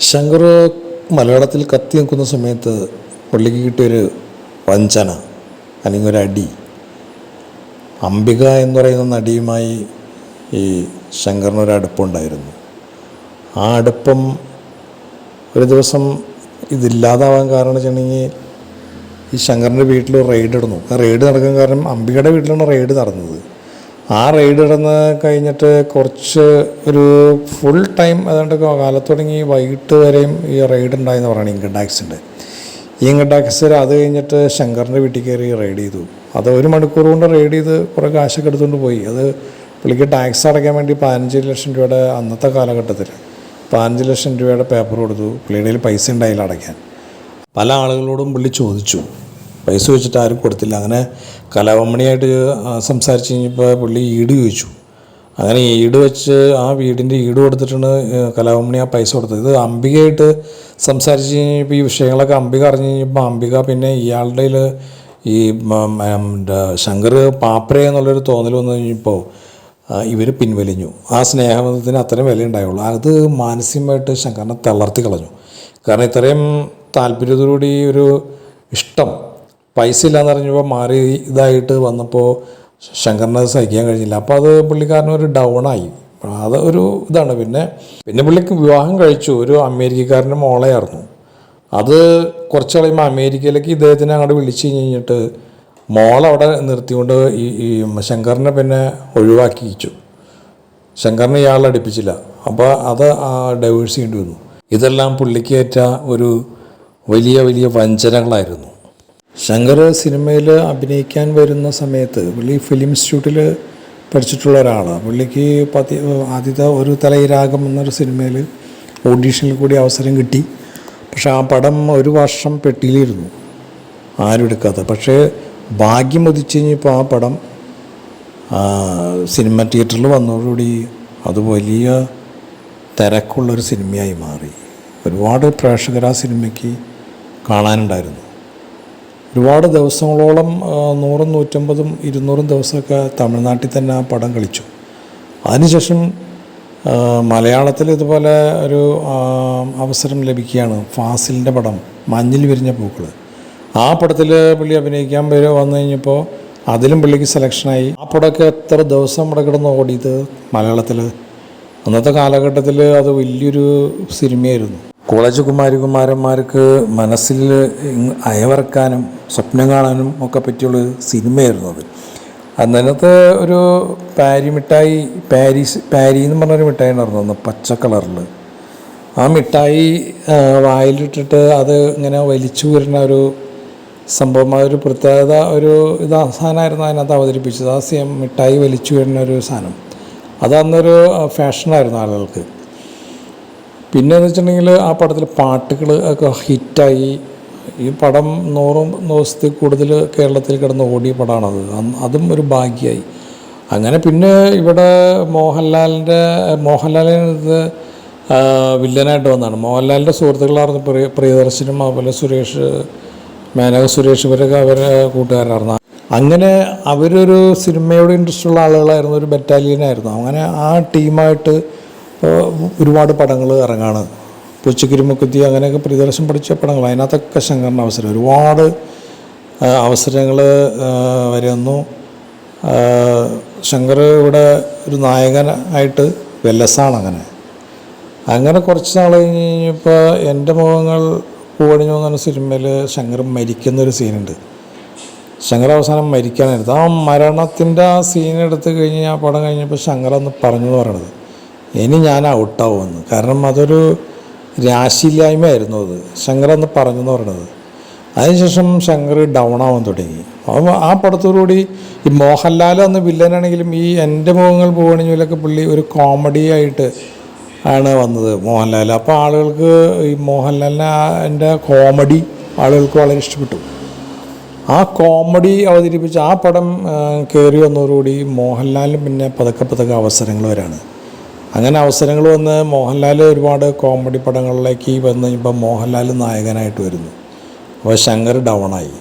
ശങ്കർ മലയാളത്തിൽ കത്തി നിൽക്കുന്ന സമയത്ത് പുള്ളിക്ക് കിട്ടിയൊരു വഞ്ചന അല്ലെങ്കിൽ ഒരു അടി. അംബിക എന്ന് പറയുന്ന നടിയുമായി ഈ ശങ്കറിനൊരു അടുപ്പമുണ്ടായിരുന്നു ആ അടുപ്പം ഒരു ദിവസം ഇതില്ലാതാവാൻ കാരണം വെച്ചിട്ടുണ്ടെങ്കിൽ ഈ ശങ്കറിന്റെ വീട്ടിൽ റെയ്ഡ് ഇടുന്നു ആ റെയ്ഡ് നടക്കാൻ കാരണം അംബികയുടെ വീട്ടിലാണ് റെയ്ഡ് നടന്നത്. ആ റെയ്ഡ് ഇടുന്ന കഴിഞ്ഞിട്ട് കുറച്ച് ഒരു ഫുൾ ടൈം അതുകൊണ്ട് കാലത്ത് തുടങ്ങി വൈകിട്ട് വരെയും ഈ റെയ്ഡ് ഉണ്ടായെന്ന് പറയുന്നത് ഇൻകം ടാക്സിന്റെ ഈ ഇൻകം ടാക്സ് അത് കഴിഞ്ഞിട്ട് ശങ്കറിന്റെ വീട്ടിൽ കയറി റെയ്ഡ് ചെയ്തു. അത് ഒരു മണിക്കൂർ കൊണ്ട് റെയ്ഡ് ചെയ്ത് കുറേ കാശൊക്കെ എടുത്തുകൊണ്ട് പോയി. അത് പുള്ളിക്ക് ടാക്സ് അടയ്ക്കാൻ വേണ്ടി പതിനഞ്ച് ലക്ഷം രൂപയുടെ അന്നത്തെ കാലഘട്ടത്തിൽ പതിനഞ്ച് ലക്ഷം രൂപയുടെ പേപ്പർ കൊടുത്തു. പുള്ളിയുടെ പൈസ ഉണ്ടായില്ല അടയ്ക്കാൻ. പല ആളുകളോടും പുള്ളി ചോദിച്ചു. പൈസ വെച്ചിട്ട് ആരും കൊടുത്തില്ല. അങ്ങനെ കലാവമ്മണിയായിട്ട് ആ, സംസാരിച്ച് കഴിഞ്ഞപ്പോൾ പുള്ളി ഈട് ചോദിച്ചു. അങ്ങനെ ഈട് വെച്ച് ആ വീടിന്റെ ഈട് കൊടുത്തിട്ടാണ് കലാപമണി ആ പൈസ കൊടുത്തത്. ഇത് അംബികയായിട്ട് സംസാരിച്ച് കഴിഞ്ഞപ്പോൾ ഈ വിഷയങ്ങളൊക്കെ അംബിക അറിഞ്ഞു കഴിഞ്ഞപ്പോൾ അംബിക പിന്നെ ഇയാളുടെ ഈ ശങ്കർ പാപ്ര എന്നുള്ളൊരു തോന്നൽ വന്നു കഴിഞ്ഞപ്പോൾ ഇവർ പിൻവലിഞ്ഞു. ആ സ്നേഹബന്ധത്തിന് അത്രയും വില ഉണ്ടായുള്ളൂ. അത് മാനസികമായിട്ട് ശങ്കറിനെ തളർത്തി കളഞ്ഞു. കാരണം ഇത്രയും താല്പര്യത്തോടുകൂടി ഒരു ഇഷ്ടം പൈസ ഇല്ലാന്ന് പറഞ്ഞപ്പോൾ മാറി ഇതായിട്ട് വന്നപ്പോൾ ശങ്കറിനെ അത് സഹിക്കാൻ കഴിഞ്ഞില്ല. അപ്പോൾ അത് പുള്ളിക്കാരന് ഒരു ഡൗണായി അത് ഒരു ഇതാണ്. പിന്നെ പിന്നെ പുള്ളിക്ക് വിവാഹം കഴിച്ചു. ഒരു അമേരിക്കക്കാരന്റെ മോളെയായിരുന്നു. അത് കുറച്ച് കഴിയുമ്പോൾ അമേരിക്കയിലേക്ക് ഇദ്ദേഹത്തിനെ അങ്ങോട്ട് വിളിച്ചു കഴിഞ്ഞിട്ട് മോളവിടെ നിർത്തിക്കൊണ്ട് ഈ ഈ ശങ്കറിനെ പിന്നെ ഒഴിവാക്കിച്ചു. ശങ്കറിനെ ഇയാൾ അടുപ്പിച്ചില്ല. അപ്പോൾ അത് ആ ഡൈവേഴ്സ് ചെയ്യേണ്ടി വന്നു. ഇതെല്ലാം പുള്ളിക്കേറ്റ ഒരു വലിയ വലിയ വഞ്ചനകളായിരുന്നു. ശങ്കർ സിനിമയിൽ അഭിനയിക്കാൻ വരുന്ന സമയത്ത് പുള്ളി ഫിലിം ഇൻസ്റ്റിറ്റ്യൂട്ടിൽ പഠിച്ചിട്ടുള്ള ഒരാളാണ് പുള്ളിക്ക് പതി ആദ്യത്തെ ഒരു തലയിരാഗം എന്നൊരു സിനിമയിൽ ഓഡീഷനിൽ കൂടി അവസരം കിട്ടി. പക്ഷേ ആ പടം ഒരു വർഷം പെട്ടിയിലിരുന്നു. ആരും എടുക്കാത്ത. പക്ഷേ ഭാഗ്യം ഉദിച്ചു കഴിഞ്ഞപ്പോൾ ആ പടം സിനിമ തിയേറ്ററിൽ വന്നതോടുകൂടി അത് വലിയ തിരക്കുള്ളൊരു സിനിമയായി മാറി. ഒരുപാട് പ്രേക്ഷകർ ആ സിനിമയ്ക്ക് കാണാനുണ്ടായിരുന്നു. ഒരുപാട് ദിവസങ്ങളോളം നൂറും നൂറ്റമ്പതും ഇരുന്നൂറും ദിവസമൊക്കെ തമിഴ്നാട്ടിൽ തന്നെ ആ പടം കളിച്ചു. അതിനുശേഷം മലയാളത്തിൽ ഇതുപോലെ ഒരു അവസരം ലഭിക്കുകയാണ്. ഫാസിലിന്റെ പടം മഞ്ഞിൽ വിരിഞ്ഞ പൂക്കൾ ആ പടത്തിൽ പുള്ളി അഭിനയിക്കാൻ വരെ വന്നു കഴിഞ്ഞപ്പോൾ അതിലും പുള്ളിക്ക് സെലക്ഷനായി ആ പടമൊക്കെ എത്ര ദിവസം ഇവിടെ കിടന്ന് ഓടിയത് മലയാളത്തിൽ. അന്നത്തെ കാലഘട്ടത്തിൽ അത് വലിയൊരു സിനിമയായിരുന്നു. കോളേജ് കുമാരികുമാരന്മാർക്ക് മനസ്സിൽ അയവറക്കാനും സ്വപ്നം കാണാനും ഒക്കെ പറ്റിയുള്ള സിനിമയായിരുന്നു അത്. അന്നത്തെ ഒരു പാരി മിഠായി പാരീസ് പാരി എന്ന് പറഞ്ഞൊരു മിഠായി ഉണ്ടായിരുന്നു അന്ന് പച്ച കളറിൽ ആ മിഠായി വായിലിട്ടിട്ട് അത് ഇങ്ങനെ വലിച്ചു വരുന്ന ഒരു സംഭവം ഒരു പ്രത്യേകത ഒരു ഇത് സാധനമായിരുന്നു അതിനകത്ത് അവതരിപ്പിച്ചത്. ആ സെയിം മിഠായി വലിച്ചു വരുന്ന ഒരു സാധനം. അത് അന്നൊരു ഫാഷനായിരുന്നു ആളുകൾക്ക്. പിന്നെ എന്ന് വെച്ചിട്ടുണ്ടെങ്കിൽ ആ പടത്തിൽ പാട്ടുകൾ ഒക്കെ ഹിറ്റായി. ഈ പടം നൂറും ദിവസത്തിൽ കൂടുതൽ കേരളത്തിൽ കിടന്ന് ഓടിയ പടമാണത് അതും ഒരു ഭാഗ്യമായി അങ്ങനെ പിന്നെ ഇവിടെ മോഹൻലാലിന്റെ മോഹൻലാലിനത് വില്ലനായിട്ട് വന്നതാണ്. മോഹൻലാലിന്റെ സുഹൃത്തുക്കളായിരുന്നു പ്രിയ പ്രിയദർശനും അതുപോലെ സുരേഷ് മേനക സുരേഷ് ഇവരൊക്കെ അവരെ കൂട്ടുകാരായിരുന്നു. അങ്ങനെ അവരൊരു സിനിമയോട് ഇൻട്രസ്റ്റ് ഉള്ള ആളുകളായിരുന്നു ഒരു ബറ്റാലിയനായിരുന്നു അങ്ങനെ ആ ടീമായിട്ട് ഒരുപാട് പടങ്ങൾ ഇറങ്ങാണ്. പുച്ചക്കിരിമുക്കുത്തി അങ്ങനെയൊക്കെ പ്രിയദർശൻ പഠിച്ച പടങ്ങൾ അതിനകത്തൊക്കെ ശങ്കറിന് അവസരം. ഒരുപാട് അവസരങ്ങൾ വരുന്നു ശങ്കർ ഇവിടെ ഒരു നായകനായിട്ട് വെല്ലസാണ് അങ്ങനെ. അങ്ങനെ കുറച്ച് നാൾ കഴിഞ്ഞ് കഴിഞ്ഞപ്പോൾ എന്റെ മുഖങ്ങൾ പൂവണിഞ്ഞു എന്ന സിനിമയിൽ ശങ്കർ മരിക്കുന്നൊരു സീനുണ്ട്. ശങ്കർ അവസാനം മരിക്കാനായിരുന്നു. ആ മരണത്തിന്റെ ആ സീൻ എടുത്ത് കഴിഞ്ഞ് ആ പടം കഴിഞ്ഞപ്പോൾ ശങ്കർ അന്ന് പറഞ്ഞു എന്ന് പറയണത്. ഇനി ഞാൻ ഔട്ടാവുമെന്ന് കാരണം അതൊരു രാശിയില്ലായ്മയായിരുന്നു അത്. ശങ്കർ അന്ന് പറഞ്ഞു എന്ന് പറയണത്. അതിനുശേഷം ശങ്കർ ഡൗൺ ആവാൻ തുടങ്ങി. ആ പടത്തോടുകൂടി ഈ മോഹൻലാൽ അന്ന് വില്ലനാണെങ്കിലും ഈ എന്റെ മുഖങ്ങൾ പൂവണിഞ്ഞിലൊക്കെ പുള്ളി ഒരു കോമഡി ആയിട്ട് ആണ് വന്നത് മോഹൻലാൽ. അപ്പോൾ ആളുകൾക്ക് ഈ മോഹൻലാലിനെ എന്റെ കോമഡി ആളുകൾക്ക് വളരെ ഇഷ്ടപ്പെട്ടു. ആ കോമഡി അവതരിപ്പിച്ച ആ പടം കയറി വന്നതോടുകൂടി മോഹൻലാലിന് പിന്നെ പതുക്കെ പതുക്കെ അവസരങ്ങൾ വരാണ്. അങ്ങനെ അവസരങ്ങൾ വന്ന് മോഹൻലാൽ ഒരുപാട് കോമഡി പടങ്ങളിലേക്ക് വന്നു കഴിഞ്ഞപ്പോൾ മോഹൻലാൽ നായകനായിട്ട് വരുന്നു. അപ്പോൾ ശങ്കർ ഡൗണായി.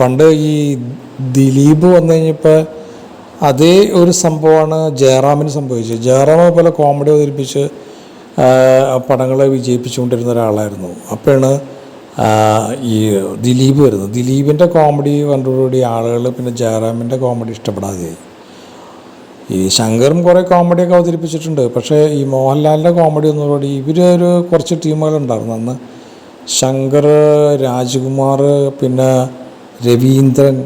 പണ്ട് ഈ ദിലീപ് വന്നു കഴിഞ്ഞപ്പോൾ അതേ ഒരു സംഭവമാണ് ജയറാമിന് സംഭവിച്ചത്. ജയറാം പോലെ കോമഡി അവതരിപ്പിച്ച് പടങ്ങളെ വിജയിപ്പിച്ചുകൊണ്ടിരുന്ന ഒരാളായിരുന്നു. അപ്പോഴാണ് ഈ ദിലീപ് വരുന്നത്. ദിലീപിന്റെ കോമഡി കണ്ടോടുകൂടി ആളുകൾ പിന്നെ ജയറാമിന്റെ കോമഡി ഇഷ്ടപ്പെടാതെയായി. ഈ ശങ്കറും കുറേ കോമഡിയൊക്കെ അവതരിപ്പിച്ചിട്ടുണ്ട്. പക്ഷേ ഈ മോഹൻലാലിന്റെ കോമഡി ഒന്നുകൂടി ഇവർ ഒരു കുറച്ച് ടീമുകളുണ്ടായിരുന്നു അന്ന് ശങ്കർ രാജ്കുമാർ പിന്നെ രവീന്ദ്രൻ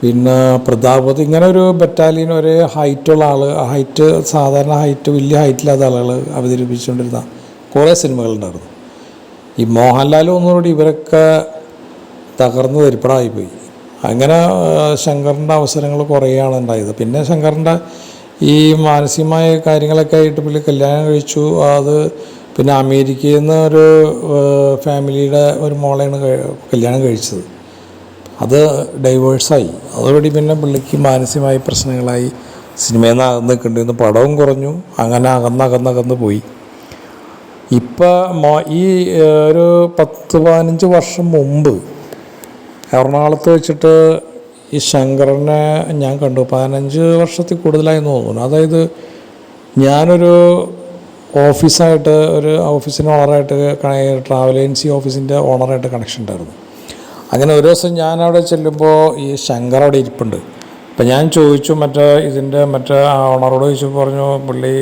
പിന്നെ പ്രതാപത് ഇങ്ങനെ ഒരു ബറ്റാലിയൻ ഒരേ ഹൈറ്റുള്ള ആൾ ഹൈറ്റ് സാധാരണ ഹൈറ്റ് വലിയ ഹൈറ്റില്ലാത്ത ആളുകൾ അവതരിപ്പിച്ചുകൊണ്ടിരുന്ന കുറേ സിനിമകളുണ്ടായിരുന്നു ഈ മോഹൻലാലും ഒന്നുകൂടി ഇവരൊക്കെ തകർന്നു തരിപ്പടായിപ്പോയി അങ്ങനെ ശങ്കറിന്റെ അവസരങ്ങൾ കുറേയാണ് ഉണ്ടായത്. പിന്നെ ശങ്കറിന്റെ ഈ മാനസികമായ കാര്യങ്ങളൊക്കെ ആയിട്ട് പുള്ളി കല്യാണം കഴിച്ചു. അത് പിന്നെ അമേരിക്കയിൽ നിന്ന് ഒരു ഫാമിലിയുടെ ഒരു മോളെയാണ് കല്യാണം കഴിച്ചത്. അത് ഡൈവേഴ്സായി അതോടുകൂടി പിന്നെ പുള്ളിക്ക് മാനസികമായ പ്രശ്നങ്ങളായി സിനിമയിൽ നിന്ന് അകന്ന് നിൽക്കേണ്ടിരുന്നു പടവും കുറഞ്ഞു. അങ്ങനെ അകന്നകന്നകന്ന് പോയി. ഇപ്പം ഈ ഒരു പത്ത് പതിനഞ്ച് വർഷം മുമ്പ് എറണാകുളത്ത് വെച്ചിട്ട് ഈ ശങ്കറിനെ ഞാൻ കണ്ടു. പതിനഞ്ച് വർഷത്തിൽ കൂടുതലായി തോന്നുന്നു. അതായത് ഞാനൊരു ഓഫീസായിട്ട് ഒരു ഓഫീസിന്റെ ഓണറായിട്ട് ട്രാവൽ ഏജൻസി ഓഫീസിന്റെ ഓണറായിട്ട് കണക്ഷൻ ഉണ്ടായിരുന്നു. അങ്ങനെ ഒരു ദിവസം ഞാൻ അവിടെ ചെല്ലുമ്പോൾ ഈ ശങ്കർ അവിടെ ഇരിപ്പുണ്ട്. അപ്പം ഞാൻ ചോദിച്ചു മറ്റേ ഇതിന്റെ മറ്റേ ആ ഓണറോട് ചോദിച്ചു പറഞ്ഞു പുള്ളി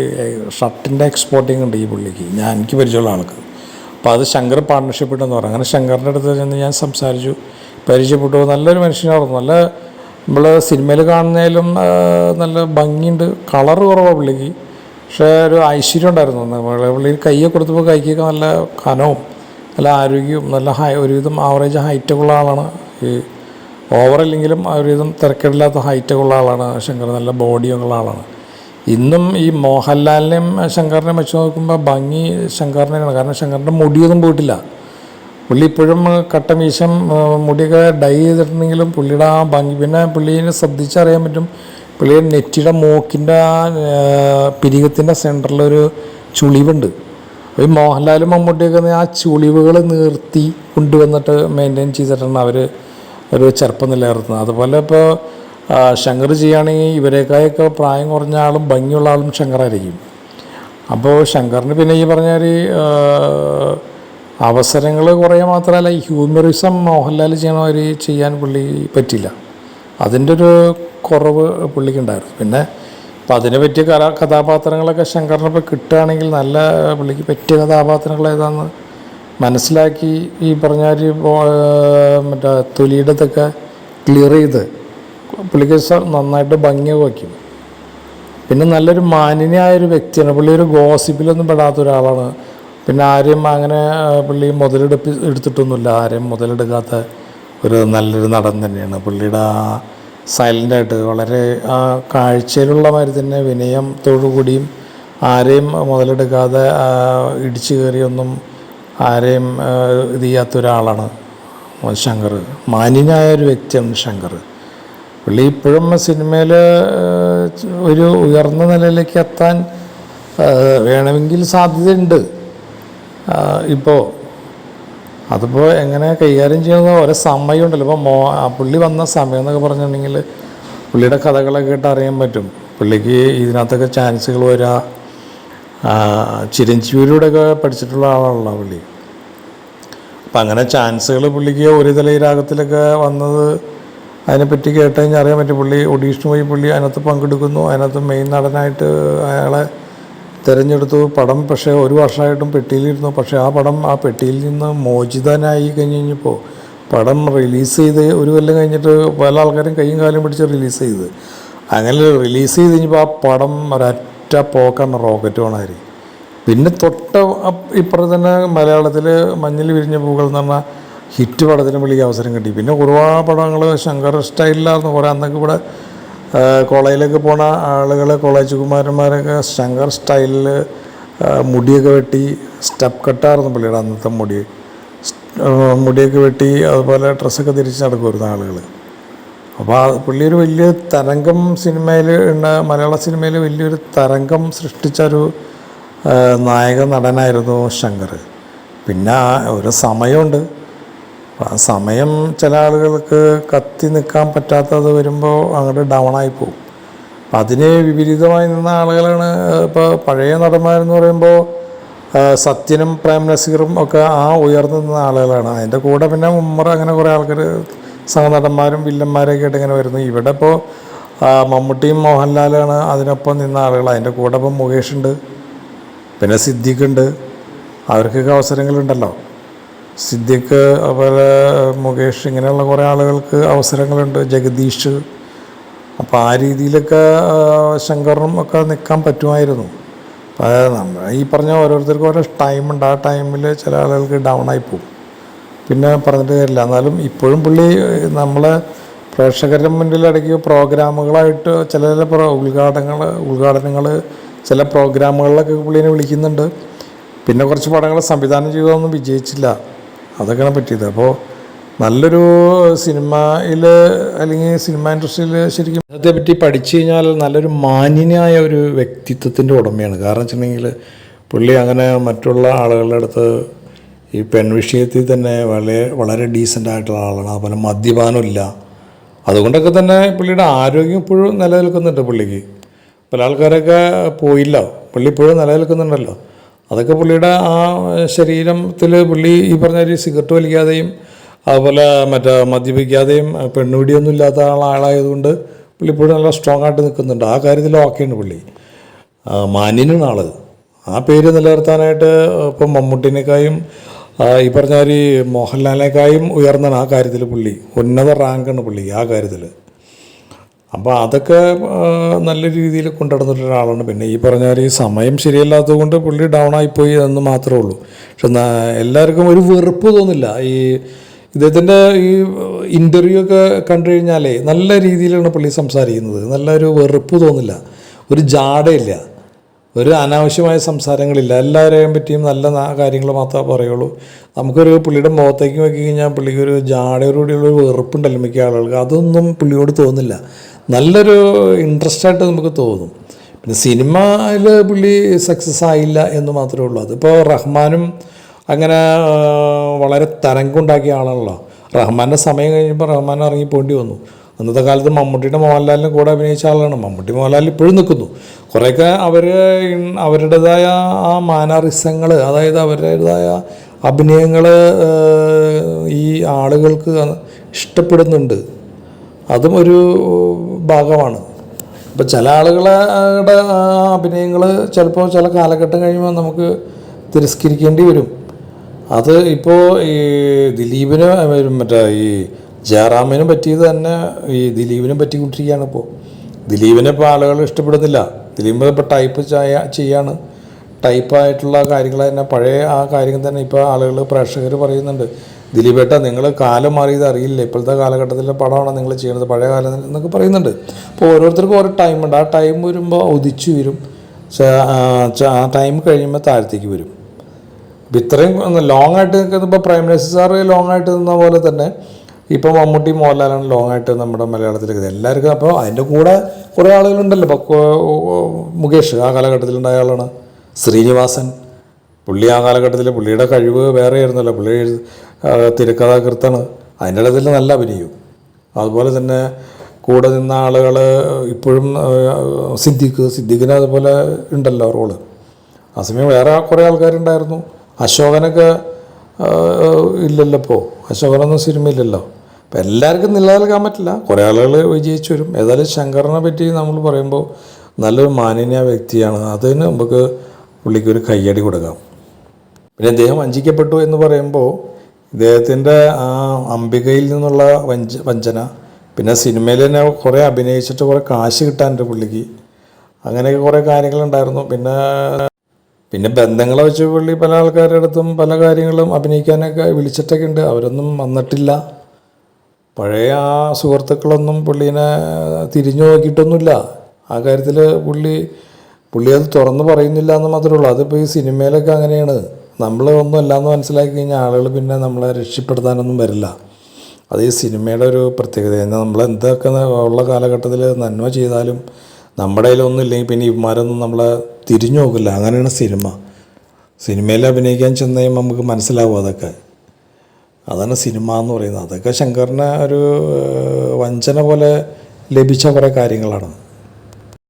ഷർട്ടിന്റെ എക്സ്പോർട്ടിങ് ഉണ്ട് ഈ പുള്ളിക്ക്. ഞാൻ എനിക്ക് പരിചയമുള്ള ആൾക്ക്. അപ്പോൾ അത് ശങ്കർ പാർട്ട്ണർഷിപ്പ് ഉണ്ടെന്ന് പറഞ്ഞു. അങ്ങനെ ശങ്കറിന്റെ അടുത്ത് ചെന്ന് ഞാൻ സംസാരിച്ചു. പരിചയപ്പെട്ടു. നല്ലൊരു മനുഷ്യനായിരുന്നു നല്ല നമ്മൾ സിനിമയിൽ കാണുന്നതിലും നല്ല ഭംഗിയുണ്ട്. കളർ കുറവാണ് പുള്ളിക്ക്. പക്ഷേ ഒരു ഐശ്വര്യം ഉണ്ടായിരുന്നു പുള്ളി കയ്യെ കൊടുത്തപ്പോൾ കൈക്കൊക്കെ നല്ല കനവും നല്ല ആരോഗ്യവും നല്ല ഹൈ ഒരുവിധം ആവറേജ് ഹൈറ്റൊക്കെ ഉള്ള ആളാണ്. ഈ ഓവറല്ലെങ്കിലും ഒരുവിധം തിരക്കേടില്ലാത്ത ഹൈറ്റൊക്കെ ഉള്ള ആളാണ് ശങ്കർ. നല്ല ബോഡിയൊക്കെ ഉള്ള ആളാണ്. ഇന്നും ഈ മോഹൻലാലിനെയും ശങ്കറിനെയും വെച്ച് നോക്കുമ്പോൾ ഭംഗി ശങ്കറിനെയാണ്. കാരണം ശങ്കറിന്റെ മുടിയൊന്നും പോയിട്ടില്ല. പുള്ളി ഇപ്പോഴും കട്ട മീശം മുടിയൊക്കെ ഡൈ ചെയ്തിട്ടുണ്ടെങ്കിലും പുള്ളിയുടെ ആ ഭംഗി. പിന്നെ പുള്ളീനെ ശ്രദ്ധിച്ചറിയാൻ പറ്റും. പുള്ളിയുടെ നെറ്റിയുടെ മൂക്കിന്റെ ആ പിരികത്തിന്റെ സെന്ററിലൊരു ചുളിവുണ്ട്. ഈ മോഹൻലാലും മമ്മൂട്ടിയൊക്കെ ആ ചുളിവുകൾ നിർത്തി കൊണ്ടുവന്നിട്ട് മെയിന്റെയിൻ ചെയ്തിട്ടാണ് അവർ ഒരു ചെറുപ്പം നിലനിർത്തുന്നത്. അതുപോലെ ഇപ്പോൾ ശങ്കർ ചെയ്യുകയാണെങ്കിൽ ഇവരെക്കായൊക്കെ പ്രായം കുറഞ്ഞ ആളും ഭംഗിയുള്ള ആളും ശങ്കറായിരിക്കും. അപ്പോൾ ശങ്കറിന് പിന്നെ ഈ പറഞ്ഞ ഒരു അവസരങ്ങൾ കുറേ മാത്രമല്ല ഈ ഹ്യൂമറിസം മോഹൻലാൽ ചെയ്യണ ഒരു ചെയ്യാൻ പുള്ളി പറ്റില്ല അതിന്റെ ഒരു കുറവ് പുള്ളിക്കുണ്ടായിരുന്നു പിന്നെ അപ്പം അതിനെ പറ്റിയ കല കഥാപാത്രങ്ങളൊക്കെ ശങ്കറിനെ ഇപ്പോൾ കിട്ടുകയാണെങ്കിൽ നല്ല പുള്ളിക്ക് പറ്റിയ കഥാപാത്രങ്ങൾ ഏതാണെന്ന് മനസ്സിലാക്കി ഈ പറഞ്ഞ മറ്റേ തൊലിയിടത്തൊക്കെ ക്ലിയർ ചെയ്ത് പുള്ളിക്ക് നന്നായിട്ട് ഭംഗി വയ്ക്കും. പിന്നെ നല്ലൊരു മാന്യനായ ഒരു വ്യക്തിയാണ്. പുള്ളി ഒരു ഗോസിപ്പിലൊന്നും പെടാത്ത ഒരാളാണ്. പിന്നെ ആരെയും അങ്ങനെ പുള്ളി മുതലെടുപ്പ് എടുത്തിട്ടൊന്നുമില്ല. ആരെയും മുതലെടുക്കാത്ത ഒരു നല്ലൊരു നടൻ തന്നെയാണ്. പുള്ളിയുടെ ആ സൈലന്റായിട്ട് വളരെ ആ കാഴ്ചയിലുള്ള മാതിരി തന്നെ വിനയത്തോടുകൂടിയും ആരെയും മുതലെടുക്കാതെ ഇടിച്ചു കയറിയൊന്നും ആരെയും ഇത് ചെയ്യാത്ത ഒരാളാണ് ശങ്കർ. മാന്യനായ ഒരു വ്യക്തിയാണ് ശങ്കർ. പുള്ളി ഇപ്പോഴും സിനിമയിൽ ഒരു ഉയർന്ന നിലയിലേക്ക് എത്താൻ വേണമെങ്കിൽ സാധ്യതയുണ്ട്. ഇപ്പോൾ അതിപ്പോൾ എങ്ങനെ കൈകാര്യം ചെയ്യുന്ന ഓരോ സമയമുണ്ടല്ലോ. ഇപ്പോൾ മോ പുള്ളി വന്ന സമയം എന്നൊക്കെ പറഞ്ഞിട്ടുണ്ടെങ്കിൽ പുള്ളിയുടെ കഥകളൊക്കെ കേട്ട് അറിയാൻ പറ്റും. പുള്ളിക്ക് ഇതിനകത്തൊക്കെ ചാൻസുകൾ വരാ. ചിരഞ്ജീവിയിലൂടെയൊക്കെ പഠിച്ചിട്ടുള്ള ആളാണല്ലോ പുള്ളി. അപ്പം അങ്ങനെ ചാൻസുകൾ പുള്ളിക്ക് ഒരു തല രാഗത്തിലൊക്കെ വന്നത് അതിനെപ്പറ്റി കേട്ട് കഴിഞ്ഞാൽ അറിയാൻ പറ്റും. പുള്ളി ഒഡീഷന് പോയി പുള്ളി അതിനകത്ത് പങ്കെടുക്കുന്നു. അതിനകത്ത് മെയിൻ നടനായിട്ട് അയാളെ തിരഞ്ഞെടുത്തു. പടം പക്ഷേ ഒരു വർഷമായിട്ടും പെട്ടിയിലിരുന്നു. പക്ഷേ ആ പടം ആ പെട്ടിയിൽ നിന്ന് മോചിതനായി കഴിഞ്ഞ് കഴിഞ്ഞപ്പോൾ പടം റിലീസ് ചെയ്ത് ഒരു കൊല്ലം കഴിഞ്ഞിട്ട് പല ആൾക്കാരും കൈയും കാലും പിടിച്ച് റിലീസ് ചെയ്ത്. അങ്ങനെ റിലീസ് ചെയ്ത് കഴിഞ്ഞപ്പോൾ ആ പടം ഒരൊറ്റ പോക്കാണ് റോക്കറ്റ് ഓണാരി പിന്നെ തൊട്ട ഇപ്പുറം തന്നെ മലയാളത്തിൽ മഞ്ഞിൽ വിരിഞ്ഞ പൂക്കൾ എന്ന് പറഞ്ഞാൽ ഹിറ്റ് പടത്തിന് വിളിക്കാൻ അവസരം കിട്ടി. പിന്നെ കുറവാ പടങ്ങൾ ശങ്കർ സ്റ്റൈലിലായിരുന്നു കുറേ അന്നൊക്കെ ഇവിടെ കോളേജിലേക്ക് പോണ ആളുകൾ കോളേജ് കുമാരന്മാരൊക്കെ ശങ്കർ സ്റ്റൈലിൽ മുടിയൊക്കെ വെട്ടി സ്റ്റെപ്പ് കട്ടായിരുന്നു പുള്ളിയുടെ അന്നത്തെ മുടി. മുടിയൊക്കെ വെട്ടി അതുപോലെ ഡ്രസ്സൊക്കെ തിരിച്ച് നടക്കുമായിരുന്നു ആളുകൾ അപ്പോൾ ആ പുള്ളി ഒരു വലിയ തരംഗം സിനിമയിൽ മലയാള സിനിമയിൽ വലിയൊരു തരംഗം സൃഷ്ടിച്ച ഒരു നായക നടനായിരുന്നു ശങ്കർ പിന്നെ ഒരു സമയമുണ്ട്. ആ സമയം ചില ആളുകൾക്ക് കത്തി നിൽക്കാൻ പറ്റാത്തത് വരുമ്പോൾ അങ്ങോട്ട് ഡൗൺ ആയി പോകും അപ്പം അതിന് വിപരീതമായി നിന്ന ആളുകളാണ് ഇപ്പോൾ പഴയ നടന്മാരെന്ന് പറയുമ്പോൾ സത്യനും പ്രേം നസീറും ഒക്കെ ആ ഉയർന്നു നിന്ന ആളുകളാണ്. അതിന്റെ കൂടെ പിന്നെ ഉമ്മർ അങ്ങനെ കുറേ ആൾക്കാർ സഹനടന്മാരും വില്ലന്മാരൊക്കെ ആയിട്ട് ഇങ്ങനെ വരുന്നു. ഇവിടെ ഇപ്പോൾ മമ്മൂട്ടിയും മോഹൻലാലാണ് അതിനൊപ്പം നിന്ന ആളുകൾ. അതിന്റെ കൂടെ ഇപ്പം മുകേഷ് ഉണ്ട് പിന്നെ സിദ്ദിഖുണ്ട് അവർക്കൊക്കെ അവസരങ്ങളുണ്ടല്ലോ. സിദ്ദിഖ് അതുപോലെ മുകേഷ് ഇങ്ങനെയുള്ള കുറേ ആളുകൾക്ക് അവസരങ്ങളുണ്ട്. ജഗദീഷ്. അപ്പോൾ ആ രീതിയിലൊക്കെ ശങ്കറിനും ഒക്കെ നിൽക്കാൻ പറ്റുമായിരുന്നു. അതായത് നമ്മൾ ഈ പറഞ്ഞ ഓരോരുത്തർക്കും ഓരോ ടൈമുണ്ട്. ആ ടൈമിൽ ചില ആളുകൾക്ക് ഡൗൺ ആയി പോകും. പിന്നെ പറഞ്ഞിട്ട് കാര്യമില്ല. എന്നാലും ഇപ്പോഴും പുള്ളി നമ്മളെ പ്രേക്ഷകരുടെ മുന്നിൽ ഇടയ്ക്ക് പ്രോഗ്രാമുകളായിട്ട് ചില ചില പ്രോ ഉദ്ഘാടനങ്ങൾ ഉദ്ഘാടനങ്ങൾ ചില പ്രോഗ്രാമുകളിലൊക്കെ പുള്ളിനെ വിളിക്കുന്നുണ്ട്. പിന്നെ കുറച്ച് പടങ്ങൾ സംവിധാനം ചെയ്തതൊന്നും വിജയിച്ചില്ല. അതൊക്കെയാണ് പറ്റിയത്. അപ്പോൾ നല്ലൊരു സിനിമയിൽ അല്ലെങ്കിൽ സിനിമ ഇൻഡസ്ട്രിയിൽ ശരിക്കും അതിനെ പറ്റി പഠിച്ചു കഴിഞ്ഞാൽ നല്ലൊരു മാന്യനായ ഒരു വ്യക്തിത്വത്തിന്റെ ഉടമയാണ്. കാരണം വെച്ചിട്ടുണ്ടെങ്കിൽ പുള്ളി അങ്ങനെ മറ്റുള്ള ആളുകളുടെ അടുത്ത് ഈ പെൺ വിഷയത്തിൽ തന്നെ വളരെ വളരെ ഡീസന്റ് ആയിട്ടുള്ള ആളാണ്. അതുപോലെ മദ്യപാനമില്ല അതുകൊണ്ടൊക്കെ തന്നെ പുള്ളിയുടെ ആരോഗ്യം ഇപ്പോഴും നിലനിൽക്കുന്നുണ്ട് പുള്ളിക്ക്. പല ആൾക്കാരൊക്കെ പോയില്ല. പുള്ളി ഇപ്പോഴും നിലനിൽക്കുന്നുണ്ടല്ലോ. അതൊക്കെ പുള്ളിയുടെ ആ ശരീരത്തിൽ പുള്ളി ഈ പറഞ്ഞ ഒരു സിഗരറ്റ് വലിക്കാതെയും അതുപോലെ മറ്റേ മദ്യപിക്കാതെയും പെണ്ണുപിടിയൊന്നും ഇല്ലാത്ത ആളായതുകൊണ്ട് പുള്ളി ഇപ്പോഴും നല്ല സ്ട്രോങ് ആയിട്ട് നിൽക്കുന്നുണ്ട്. ആ കാര്യത്തിൽ ഓക്കെയാണ് പുള്ളി. മാന്യനാണ് ആൾ. ആ പേര് നിലനിർത്താനായിട്ട് ഇപ്പം മമ്മൂട്ടിനേക്കായും ഈ പറഞ്ഞ ഒരു മോഹൻലാലിനേക്കായും ഉയർന്നാണ് ആ കാര്യത്തിൽ പുള്ളി. ഉന്നത റാങ്കാണ് പുള്ളി ആ കാര്യത്തിൽ അപ്പോൾ അതൊക്കെ നല്ല രീതിയിൽ കൊണ്ടുനടന്നിട്ട് ഒരാളാണ്. പിന്നെ ഈ പറഞ്ഞ ഈ സമയം ശരിയല്ലാത്തത് കൊണ്ട് പുള്ളി ഡൗൺ ആയിപ്പോയി എന്ന് മാത്രമേ ഉള്ളൂ. പക്ഷെ എല്ലാവർക്കും ഒരു വെറുപ്പ് തോന്നില്ല. ഈ ഇദ്ദേഹത്തിന്റെ ഈ ഇന്റർവ്യൂ ഒക്കെ കണ്ടു കഴിഞ്ഞാലേ നല്ല രീതിയിലാണ് പുള്ളി സംസാരിക്കുന്നത്. നല്ലൊരു വെറുപ്പ് തോന്നില്ല. ഒരു ജാടയില്ല. ഒരു അനാവശ്യമായ സംസാരങ്ങളില്ല. എല്ലാവരെയും പറ്റിയും നല്ല കാര്യങ്ങൾ മാത്രമേ പറയുള്ളൂ. നമുക്കൊരു പുള്ളിയുടെ മുഖത്തേക്ക് നോക്കി കഴിഞ്ഞാൽ പുള്ളിക്ക് ഒരു ജാടയോടുകൂടിയുള്ള വെറുപ്പുണ്ടല്ലോ മിക്ക ആളുകൾക്ക്. അതൊന്നും പുള്ളിയോട് തോന്നില്ല. നല്ലൊരു ഇൻട്രസ്റ്റ് ആയിട്ട് നമുക്ക് തോന്നും. പിന്നെ സിനിമയിൽ പുള്ളി സക്സസ് ആയില്ല എന്ന് മാത്രമേ ഉള്ളൂ. അതിപ്പോൾ റഹ്മാനും അങ്ങനെ വളരെ തരംഗുണ്ടാക്കിയ ആളാണല്ലോ. റഹ്മാന്റെ സമയം കഴിഞ്ഞപ്പോൾ റഹ്മാൻ ഇറങ്ങി പോണ്ടി വന്നു. അന്നത്തെ കാലത്ത് മമ്മൂട്ടിയുടെ മോഹൻലാലിനും കൂടെ അഭിനയിച്ച ആളാണ്. മമ്മൂട്ടി മോഹൻലാൽ ഇപ്പോഴും നിൽക്കുന്നു. കുറേയൊക്കെ അവർ അവരുടേതായ ആ മാനറിസങ്ങൾ അതായത് അവരുടേതായ അഭിനയങ്ങൾ ഈ ആളുകൾക്ക് ഇഷ്ടപ്പെടുന്നുണ്ട്. അതും ഒരു ഭാഗമാണ്. അപ്പോൾ ചില ആളുകളുടെ അഭിനയങ്ങൾ ചിലപ്പോൾ ചില കാലഘട്ടം കഴിയുമ്പോൾ നമുക്ക് തിരസ്കരിക്കേണ്ടി വരും. അത് ഇപ്പോൾ ഈ ദിലീപിന് മറ്റേ ഈ ജയറാമിനും പറ്റിയത് തന്നെ ഈ ദിലീപിനും പറ്റിക്കൊണ്ടിരിക്കുകയാണ് ഇപ്പോൾ ദിലീപിനെ ഇപ്പോൾ ആളുകൾ ഇഷ്ടപ്പെടുന്നില്ല. ദിലീപ് ഇപ്പോൾ ടൈപ്പ് ചെയ്യാ ചെയ്യാണ്. ടൈപ്പായിട്ടുള്ള കാര്യങ്ങൾ തന്നെ പഴയ ആ കാര്യങ്ങൾ തന്നെ ഇപ്പോൾ ആളുകൾ പ്രേക്ഷകർ പറയുന്നുണ്ട്. ദിലീപേട്ട നിങ്ങൾ കാലം മാറിയത് അറിയില്ല. ഇപ്പോഴത്തെ കാലഘട്ടത്തിലെ പടമാണ് നിങ്ങൾ ചെയ്യുന്നത്. പഴയ കാലം എന്നൊക്കെ പറയുന്നുണ്ട്. അപ്പോൾ ഓരോരുത്തർക്കും ഓരോ ടൈമുണ്ട് ആ ടൈം വരുമ്പോൾ ഉദിച്ചു വരും. ആ, ടൈം കഴിയുമ്പോൾ താഴത്തേക്ക് വരും. ഇപ്പം ഇത്രയും ലോങ് ആയിട്ട് നിൽക്കുന്ന ഇപ്പോൾ പ്രൈം മിനിസ്റ്റർ സാറ് ലോങ് ആയിട്ട് നിന്ന പോലെ തന്നെ ഇപ്പോൾ മമ്മൂട്ടി മോഹൻലാലാണ് ലോങ് ആയിട്ട് നമ്മുടെ മലയാളത്തിലേക്ക് എല്ലാവർക്കും അപ്പോൾ അതിന്റെ കൂടെ കുറേ ആളുകളുണ്ടല്ലോ. ഇപ്പോൾ മുകേഷ് ആ കാലഘട്ടത്തിലുണ്ടായ ആളാണ്. ശ്രീനിവാസൻ പുള്ളി ആ കാലഘട്ടത്തിൽ പുള്ളിയുടെ കഴിവ് വേറെ ആയിരുന്നല്ലോ പുള്ളി തിരക്കഥാകൃത്താണ്. അതിന്റെ ഇടത്തിൽ നല്ല അഭിനയിക്കും അതുപോലെ തന്നെ കൂടെ നിന്ന ആളുകൾ ഇപ്പോഴും സിദ്ദിഖ് സിദ്ദിഖിന് അതുപോലെ ഉണ്ടല്ലോ റോൾ. ആ സമയം വേറെ കുറേ ആൾക്കാരുണ്ടായിരുന്നു. അശോകനൊക്കെ ഇല്ലല്ലോ ഇപ്പോൾ അശോകനൊന്നും സിനിമയില്ലല്ലോ. അപ്പോൾ എല്ലാവർക്കും നിലനിൽക്കാൻ പറ്റില്ല. കുറേ ആളുകൾ വിജയിച്ചു വരും. ഏതായാലും ശങ്കറിനെ പറ്റി നമ്മൾ പറയുമ്പോൾ നല്ലൊരു മാന്യനായ വ്യക്തിയാണ്. അതിന് നമുക്ക് പുള്ളിക്കൊരു കയ്യടി കൊടുക്കാം. പിന്നെ ഇദ്ദേഹം വഞ്ചിക്കപ്പെട്ടു എന്ന് പറയുമ്പോൾ ഇദ്ദേഹത്തിന്റെ ആ അംബികയിൽ നിന്നുള്ള വഞ്ച വഞ്ചന പിന്നെ സിനിമയിൽ തന്നെ കുറേ അഭിനയിച്ചിട്ട് കുറേ കാശ് കിട്ടാനുണ്ട് പുള്ളിക്ക്. അങ്ങനെയൊക്കെ കുറേ കാര്യങ്ങളുണ്ടായിരുന്നു. പിന്നെ പിന്നെ ബന്ധങ്ങളെ വെച്ച് പുള്ളി പല ആൾക്കാരുടെ അടുത്തും പല കാര്യങ്ങളും അഭിനയിക്കാനൊക്കെ വിളിച്ചിട്ടൊക്കെ ഉണ്ട്. അവരൊന്നും വന്നിട്ടില്ല. പഴയ ആ സുഹൃത്തുക്കളൊന്നും പുള്ളീനെ തിരിഞ്ഞു നോക്കിയിട്ടൊന്നുമില്ല. ആ കാര്യത്തിൽ പുള്ളി പുള്ളി അത് തുറന്നു പറയുന്നില്ല എന്ന് മാത്രമേ ഉള്ളൂ. അതിപ്പോൾ ഈ സിനിമയിലൊക്കെ അങ്ങനെയാണ്. നമ്മൾ ഒന്നും അല്ലാന്ന് മനസ്സിലാക്കി കഴിഞ്ഞാൽ ആളുകൾ പിന്നെ നമ്മളെ രക്ഷപ്പെടുത്താനൊന്നും വരില്ല. അത് ഈ സിനിമയുടെ ഒരു പ്രത്യേകത നമ്മൾ എന്തൊക്കെ ഉള്ള കാലഘട്ടത്തിൽ നന്മ ചെയ്താലും നമ്മുടെ കയ്യിലൊന്നും ഇല്ലെങ്കിൽ പിന്നെ ഇവന്മാരൊന്നും നമ്മളെ തിരിഞ്ഞു നോക്കില്ല. അങ്ങനെയാണ് സിനിമ. സിനിമയിൽ അഭിനയിക്കാൻ ചെന്ന് കഴിയുമ്പോൾ നമുക്ക് മനസ്സിലാവും അതൊക്കെ. അതാണ് സിനിമ എന്ന് പറയുന്നത്. അതൊക്കെ ശങ്കറിന് ഒരു വഞ്ചന പോലെ ലഭിച്ച കുറേ കാര്യങ്ങളാണ്.